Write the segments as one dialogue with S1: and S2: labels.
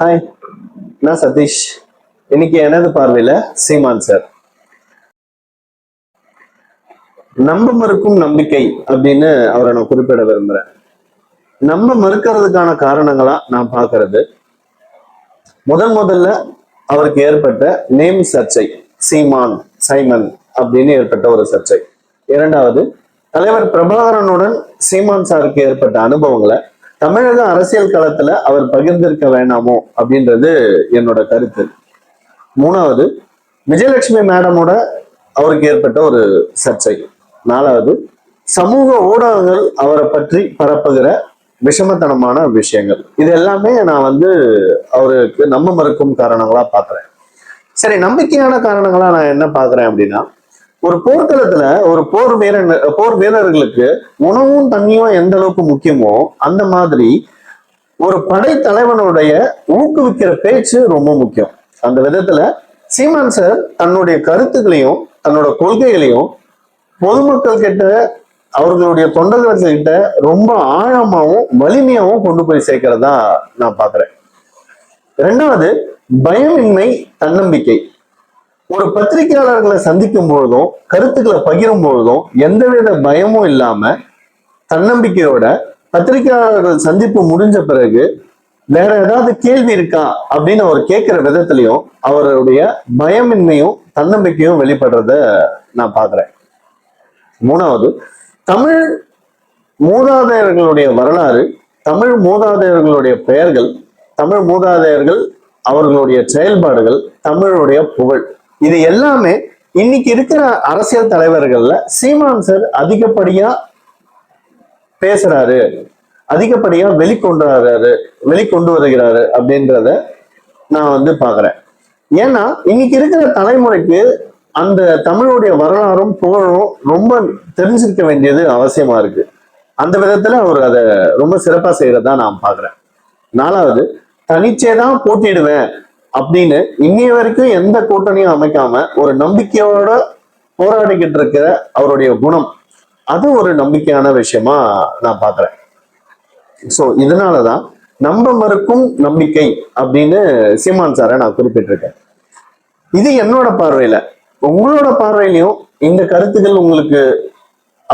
S1: Hi நான் சதீஷ்? இன்னைக்கு எனது பார்வையில சீமான் சார் நம்ப மறுக்கும் நம்பிக்கை அப்படின்னு அவரை நான் குறிப்பிட விரும்புறேன். நம்ப மறுக்கிறதுக்கான காரணங்களா நான் பாக்குறது முதன் முதல்ல அவருக்கு ஏற்பட்ட நேம் சர்ச்சை சீமான் சைமன் அப்படின்னு ஏற்பட்ட ஒரு சர்ச்சை. இரண்டாவது தலைவர் பிரபாகரனுடன் சீமான் சாருக்கு ஏற்பட்ட அனுபவங்களை தமிழக அரசியல் களத்துல அவர் பகிர்ந்திருக்க வேண்டாமோ அப்படின்றது என்னோட கருத்து. மூணாவது விஜயலட்சுமி மேடமோட அவருக்கு ஏற்பட்ட ஒரு சர்ச்சை. நாலாவது சமூக ஊடகங்கள் அவரை பற்றி பரப்புகிற விஷமத்தனமான விஷயங்கள். இது எல்லாமே நான் வந்து அவருக்கு நம்ப மறுக்கும் காரணங்களா பாக்குறேன். சரி நம்பிக்கையான காரணங்களா நான் என்ன பாக்குறேன் அப்படின்னா ஒரு போர்க்களத்துல ஒரு போர் வீரன் போர் வீரர்களுக்கு உணவும் தண்ணியும் எந்த அளவுக்கு முக்கியமோ அந்த மாதிரி ஒரு படை தலைவனுடைய ஊக்குவிக்கிற பேச்சு ரொம்ப முக்கியம். அந்த விதத்துல சீமான் சார் தன்னுடைய கருத்துக்களையும் தன்னோட கொள்கைகளையும் பொதுமக்கள் கிட்ட அவர்களுடைய தொண்டர்கள் கிட்ட ரொம்ப ஆழமாவும் வலிமையாவும் கொண்டு போய் சேர்க்கிறதா நான் பாக்குறேன். ரெண்டாவது பயமின்மை தன்னம்பிக்கை. ஒரு பத்திரிகையாளர்களை சந்திக்கும் பொழுதும் கருத்துக்களை பகிரும் பொழுதும் எந்தவித பயமும் இல்லாம தன்னம்பிக்கையோட பத்திரிகையாளர்கள் சந்திப்பு முடிஞ்ச பிறகு வேற ஏதாவது கேள்வி இருக்கா அப்படின்னு அவர் கேட்கிற விதத்திலையும் அவருடைய பயமின்மையும் தன்னம்பிக்கையும் வெளிப்படுறத நான் பாக்குறேன் மூணாவது தமிழ் மூதாதையர்களுடைய வரலாறு தமிழ் மூதாதையர்களுடைய பெயர்கள் தமிழ் மூதாதையர்கள் அவர்களுடைய செயல்பாடுகள் தமிழுடைய புகழ். இது எல்லாமே இன்னைக்கு இருக்கிற அரசியல் தலைவர்கள்ல சீமான் சார் அதிகப்படியா பேசுறாரு. அதிகப்படியா வெளிக்கொண்டு வர்றாரு வெளிக்கொண்டு வருகிறாரு அப்படின்றத நான் வந்து பாக்குறேன் ஏன்னா இன்னைக்கு இருக்கிற தலைமுறைக்கு அந்த தமிழுடைய வரலாறும் புகழும் ரொம்ப தெரிஞ்சிருக்க வேண்டியது அவசியமா இருக்கு. அந்த விதத்துல அவர் அதை ரொம்ப சிறப்பா செய்யறதா நான் பாக்குறேன் நாலாவது தனிச்சே தான் போட்டிடுவேன் அப்படின்னு இன்னைய வரைக்கும் எந்த கூட்டணியும் அமைக்காம ஒரு நம்பிக்கையோட போராடிக்கிட்டு இருக்கிற அவருடைய குணம் அது ஒரு நம்பிக்கையான விஷயமா நான் பாக்குறேன் சோ இதனாலதான் நம்ப மறுக்கும் நம்பிக்கை அப்படின்னு சீமான் சாரை நான் குறிப்பிட்டிருக்கேன். இது என்னோட பார்வையில. உங்களோட பார்வையிலையும் இந்த கருத்துக்கள் உங்களுக்கு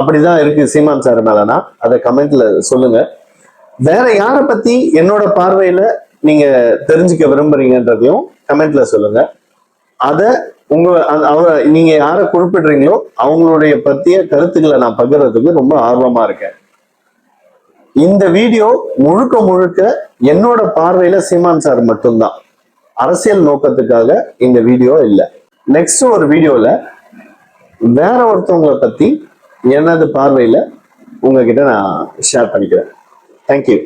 S1: அப்படிதான் இருக்கு சீமான் சார் மேலனா அதை கமெண்ட்ல சொல்லுங்க. வேற யாரை பத்தி என்னோட பார்வையில நீங்க தெரிஞ்சுக்க விரும்புறீங்கன்றதையும் கமெண்ட்ல சொல்லுங்க. அத உங்க அவரை அவ நீங்க யாரை குறிப்பிடுறீங்களோ அவங்களுடைய பத்திய கருத்துக்களை நான் பகிர்றதுக்கு ரொம்ப ஆர்வமா இருக்கேன். இந்த வீடியோ முழுக்க முழுக்க என்னோட பார்வையில சீமான் சார் மட்டும்தான். அரசியல் நோக்கத்துக்காக இந்த வீடியோ இல்லை. நெக்ஸ்ட் ஒரு வீடியோல வேற ஒருத்தவங்களை பத்தி எனது பார்வையில உங்ககிட்ட நான் ஷேர் பண்ணிக்கிறேன். தேங்க்யூ